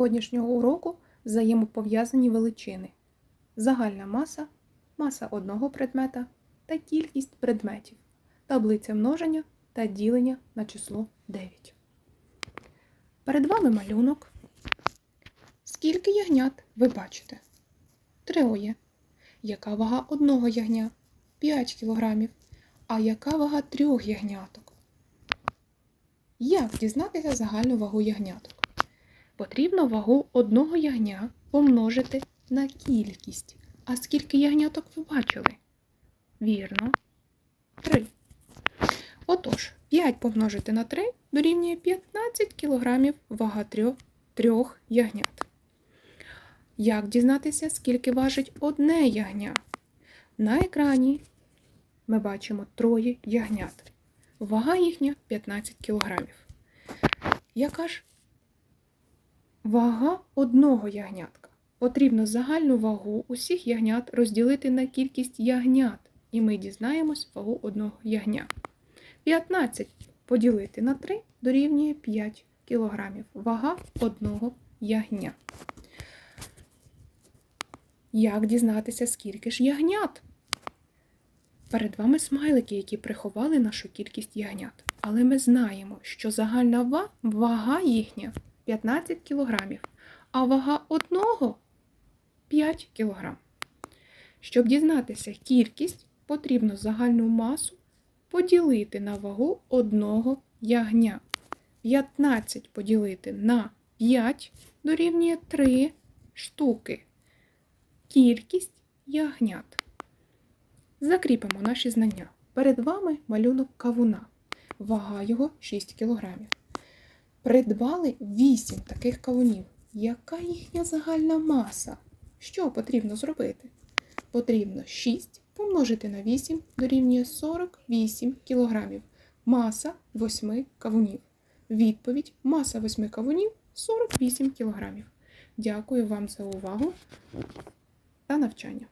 сьогоднішнього уроку взаємопов'язані величини. Загальна маса, маса одного предмета та кількість предметів, таблиця множення та ділення на число 9. Перед вами малюнок. Скільки ягнят ви бачите? Троє. Яка вага одного ягня? 5 кг. А яка вага трьох ягняток? Як дізнатися загальну вагу ягняток? Потрібно вагу одного ягня помножити на кількість. А скільки ягняток ви бачили? Вірно. 3. Отож, 5 помножити на 3 дорівнює 15 кг вага трьох, трьох ягнят. Як дізнатися, скільки важить одне ягня? На екрані ми бачимо троє ягнят. Вага їхня 15 кг. Яка ж вага одного ягнятка? Потрібно загальну вагу усіх ягнят розділити на кількість ягнят, і ми дізнаємось вагу одного ягня. 15 поділити на 3 дорівнює 5 кг. Вага одного ягня. Як дізнатися, скільки ж ягнят? Перед вами смайлики, які приховали нашу кількість ягнят. Але ми знаємо, що загальна ва- вага їхня 15 кг, а вага одного 5 кг. Щоб дізнатися кількість, потрібно загальну масу поділити на вагу одного ягня. 15 поділити на 5 дорівнює 3 штуки. Кількість ягнят. Закріпимо наші знання. Перед вами малюнок кавуна. Вага його 6 кг. Придбали 8 таких кавунів. Яка їхня загальна маса? Що потрібно зробити? Потрібно 6 помножити на 8 дорівнює 48 кг. Маса 8 кавунів. Відповідь маса 8 кавунів 48 кг. Дякую вам за увагу та навчання.